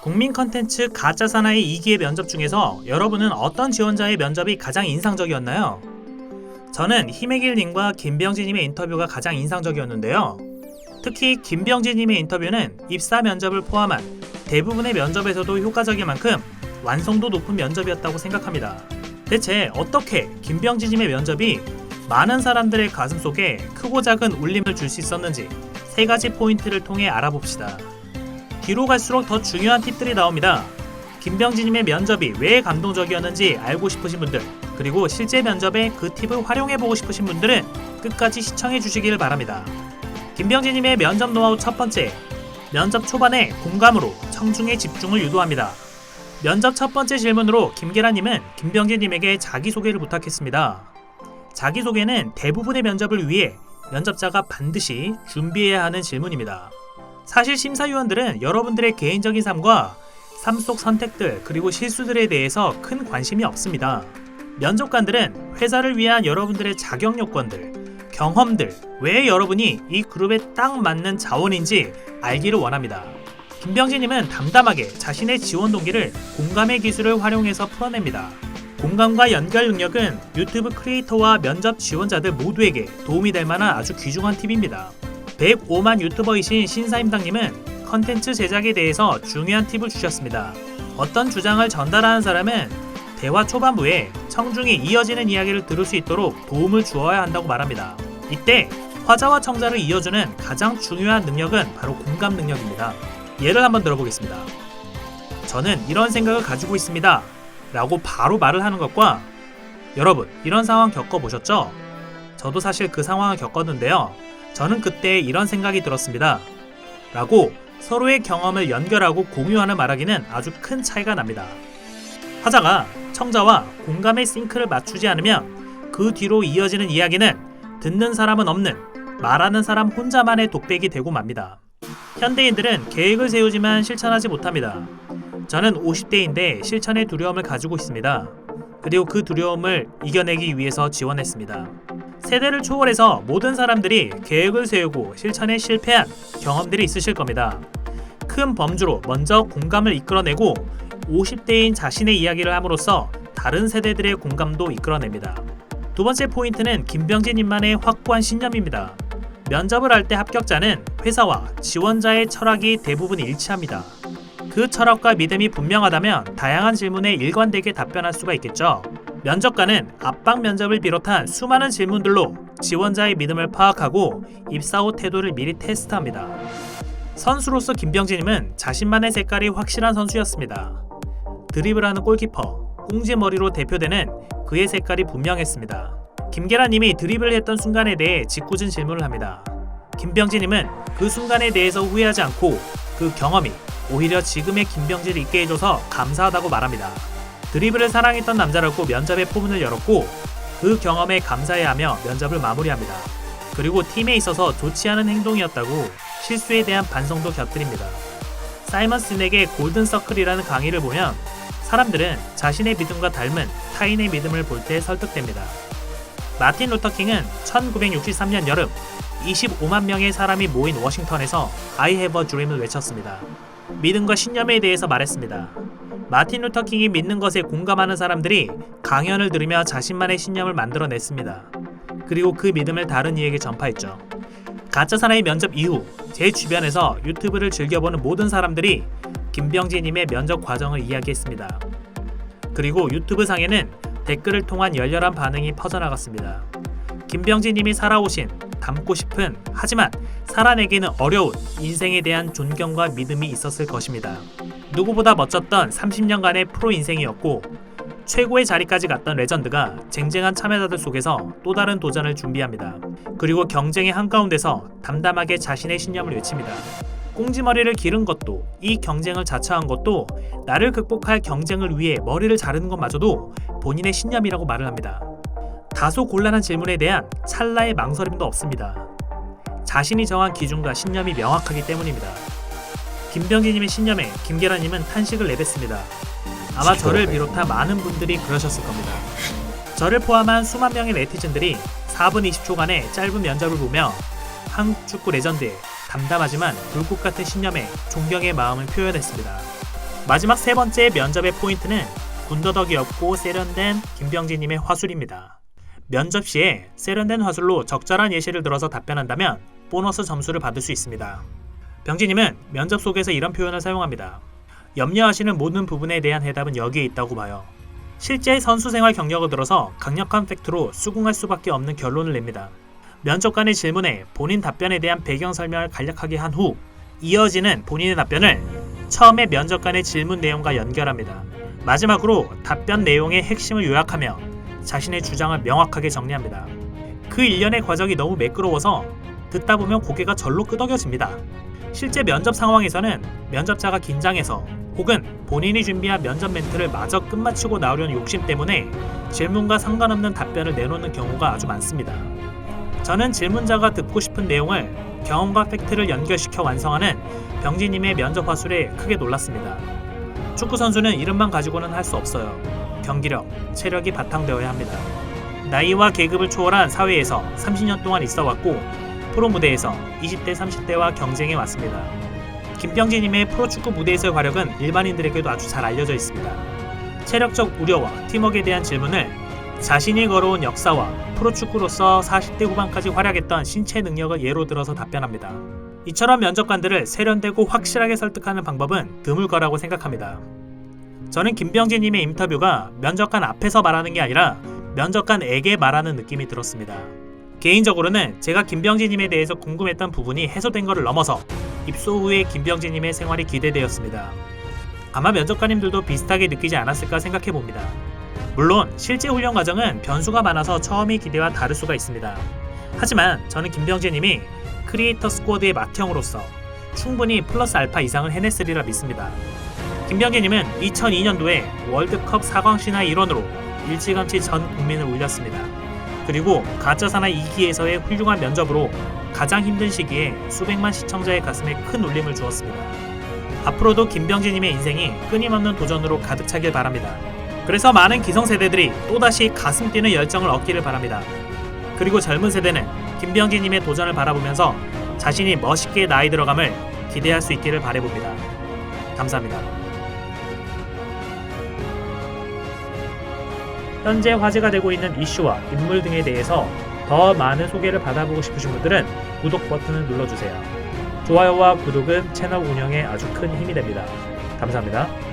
국민 컨텐츠 가짜 사나이 2기의 면접 중에서 여러분은 어떤 지원자의 면접이 가장 인상적이었나요? 저는 힘의길님과 김병진님의 인터뷰가 가장 인상적이었는데요. 특히 김병진님의 인터뷰는 입사 면접을 포함한 대부분의 면접에서도 효과적일 만큼 완성도 높은 면접이었다고 생각합니다. 대체 어떻게 김병진님의 면접이 많은 사람들의 가슴 속에 크고 작은 울림을 줄 수 있었는지 세 가지 포인트를 통해 알아봅시다. 뒤로 갈수록 더 중요한 팁들이 나옵니다. 김병진님의 면접이 왜 감동적이었는지 알고 싶으신 분들, 그리고 실제 면접에 그 팁을 활용해보고 싶으신 분들은 끝까지 시청해 주시기를 바랍니다. 김병진님의 면접 노하우 첫 번째, 면접 초반에 공감으로 청중의 집중을 유도합니다. 면접 첫 번째 질문으로 김계란님은 김병진님에게 자기소개를 부탁했습니다. 자기소개는 대부분의 면접을 위해 면접자가 반드시 준비해야 하는 질문입니다. 사실 심사위원들은 여러분들의 개인적인 삶과 삶 속 선택들 그리고 실수들에 대해서 큰 관심이 없습니다. 면접관들은 회사를 위한 여러분들의 자격 요건들, 경험들, 왜 여러분이 이 그룹에 딱 맞는 자원인지 알기를 원합니다. 김병진님은 담담하게 자신의 지원 동기를 공감의 기술을 활용해서 풀어냅니다. 공감과 연결 능력은 유튜브 크리에이터와 면접 지원자들 모두에게 도움이 될 만한 아주 귀중한 팁입니다. 105만 유튜버이신 신사임당님은 컨텐츠 제작에 대해서 중요한 팁을 주셨습니다. 어떤 주장을 전달하는 사람은 대화 초반부에 청중이 이어지는 이야기를 들을 수 있도록 도움을 주어야 한다고 말합니다. 이때 화자와 청자를 이어주는 가장 중요한 능력은 바로 공감 능력입니다. 예를 한번 들어보겠습니다. 저는 이런 생각을 가지고 있습니다. 라고 바로 말을 하는 것과 여러분, 이런 상황 겪어보셨죠? 저도 사실 그 상황을 겪었는데요. 저는 그때 이런 생각이 들었습니다. 라고 서로의 경험을 연결하고 공유하는 말하기는 아주 큰 차이가 납니다. 화자가 청자와 공감의 싱크를 맞추지 않으면 그 뒤로 이어지는 이야기는 듣는 사람은 없는 말하는 사람 혼자만의 독백이 되고 맙니다. 현대인들은 계획을 세우지만 실천하지 못합니다. 저는 50대인데 실천의 두려움을 가지고 있습니다. 그리고 그 두려움을 이겨내기 위해서 지원했습니다. 세대를 초월해서 모든 사람들이 계획을 세우고 실천에 실패한 경험들이 있으실 겁니다. 큰 범주로 먼저 공감을 이끌어내고 50대인 자신의 이야기를 함으로써 다른 세대들의 공감도 이끌어냅니다. 두 번째 포인트는 김병진님만의 확고한 신념입니다. 면접을 할 때 합격자는 회사와 지원자의 철학이 대부분 일치합니다. 그 철학과 믿음이 분명하다면 다양한 질문에 일관되게 답변할 수가 있겠죠. 면접관은 압박 면접을 비롯한 수많은 질문들로 지원자의 믿음을 파악하고 입사 후 태도를 미리 테스트합니다. 선수로서 김병진님은 자신만의 색깔이 확실한 선수였습니다. 드리블하는 골키퍼, 꽁지머리로 대표되는 그의 색깔이 분명했습니다. 김계란님이 드리블을 했던 순간에 대해 짓궂은 질문을 합니다. 김병진님은 그 순간에 대해서 후회하지 않고 그 경험이 오히려 지금의 김병진을 있게 해줘서 감사하다고 말합니다. 드리블을 사랑했던 남자라고 면접의 포문을 열었고 그 경험에 감사해하며 면접을 마무리합니다. 그리고 팀에 있어서 좋지 않은 행동이었다고 실수에 대한 반성도 곁들입니다. 사이먼 스넥의 골든 서클이라는 강의를 보면 사람들은 자신의 믿음과 닮은 타인의 믿음을 볼 때 설득됩니다. 마틴 루터킹은 1963년 여름 25만 명의 사람이 모인 워싱턴에서 I have a dream을 외쳤습니다. 믿음과 신념에 대해서 말했습니다. 마틴 루터킹이 믿는 것에 공감하는 사람들이 강연을 들으며 자신만의 신념을 만들어냈습니다. 그리고 그 믿음을 다른 이에게 전파했죠. 가짜 사나이 면접 이후 제 주변에서 유튜브를 즐겨보는 모든 사람들이 김병진님의 면접 과정을 이야기했습니다. 그리고 유튜브 상에는 댓글을 통한 열렬한 반응이 퍼져나갔습니다. 김병진님이 살아오신 닮고 싶은 하지만 살아내기는 어려운 인생에 대한 존경과 믿음이 있었을 것입니다. 누구보다 멋졌던 30년간의 프로 인생이었고 최고의 자리까지 갔던 레전드가 쟁쟁한 참여자들 속에서 또 다른 도전을 준비합니다. 그리고 경쟁의 한가운데서 담담하게 자신의 신념을 외칩니다. 꽁지머리를 기른 것도 이 경쟁을 자처한 것도 나를 극복할 경쟁을 위해 머리를 자르는 것마저도 본인의 신념이라고 말을 합니다. 다소 곤란한 질문에 대한 찰나의 망설임도 없습니다. 자신이 정한 기준과 신념이 명확하기 때문입니다. 김병진님의 신념에 김계란님은 탄식을 내뱉습니다. 아마 저를 비롯한 많은 분들이 그러셨을 겁니다. 저를 포함한 수만 명의 네티즌들이 4분 20초간의 짧은 면접을 보며 한국 축구 레전드의 담담하지만 불꽃 같은 신념에 존경의 마음을 표현했습니다. 마지막 세 번째 면접의 포인트는 군더더기 없고 세련된 김병진님의 화술입니다. 면접 시에 세련된 화술로 적절한 예시를 들어서 답변한다면 보너스 점수를 받을 수 있습니다. 병진님은 면접 속에서 이런 표현을 사용합니다. 염려하시는 모든 부분에 대한 해답은 여기에 있다고 봐요. 실제 선수 생활 경력을 들어서 강력한 팩트로 수긍할 수밖에 없는 결론을 냅니다. 면접관의 질문에 본인 답변에 대한 배경 설명을 간략하게 한 후 이어지는 본인의 답변을 처음에 면접관의 질문 내용과 연결합니다. 마지막으로 답변 내용의 핵심을 요약하며 자신의 주장을 명확하게 정리합니다. 그 일련의 과정이 너무 매끄러워서 듣다 보면 고개가 절로 끄덕여집니다. 실제 면접 상황에서는 면접자가 긴장해서 혹은 본인이 준비한 면접 멘트를 마저 끝마치고 나오려는 욕심 때문에 질문과 상관없는 답변을 내놓는 경우가 아주 많습니다. 저는 질문자가 듣고 싶은 내용을 경험과 팩트를 연결시켜 완성하는 병진님의 면접 화술에 크게 놀랐습니다. 축구 선수는 이름만 가지고는 할 수 없어요. 경기력, 체력이 바탕되어야 합니다. 나이와 계급을 초월한 사회에서 30년 동안 있어 왔고 프로 무대에서 20대, 30대와 경쟁해 왔습니다. 김병진님의 프로축구 무대에서의 화력은 일반인들에게도 아주 잘 알려져 있습니다. 체력적 우려와 팀워크에 대한 질문을 자신이 걸어온 역사와 프로축구로서 40대 후반까지 활약했던 신체 능력을 예로 들어서 답변합니다. 이처럼 면접관들을 세련되고 확실하게 설득하는 방법은 드물 거라고 생각합니다. 저는 김병진님의 인터뷰가 면접관 앞에서 말하는 게 아니라 면접관에게 말하는 느낌이 들었습니다. 개인적으로는 제가 김병진님에 대해서 궁금했던 부분이 해소된 것을 넘어서 입소 후에 김병진님의 생활이 기대되었습니다. 아마 면접관님들도 비슷하게 느끼지 않았을까 생각해 봅니다. 물론 실제 훈련 과정은 변수가 많아서 처음의 기대와 다를 수가 있습니다. 하지만 저는 김병진님이 크리에이터 스쿼드의 맏형으로서 충분히 플러스 알파 이상을 해냈으리라 믿습니다. 김병진님은 2002년도에 월드컵 4광 신화 일원으로 일찌감치 전 국민을 울렸습니다. 그리고 가짜 사나이 2기에서의 훌륭한 면접으로 가장 힘든 시기에 수백만 시청자의 가슴에 큰 울림을 주었습니다. 앞으로도 김병진님의 인생이 끊임없는 도전으로 가득 차길 바랍니다. 그래서 많은 기성세대들이 또다시 가슴 뛰는 열정을 얻기를 바랍니다. 그리고 젊은 세대는 김병진님의 도전을 바라보면서 자신이 멋있게 나이 들어감을 기대할 수 있기를 바라봅니다. 감사합니다. 현재 화제가 되고 있는 이슈와 인물 등에 대해서 더 많은 소개를 받아보고 싶으신 분들은 구독 버튼을 눌러주세요. 좋아요와 구독은 채널 운영에 아주 큰 힘이 됩니다. 감사합니다.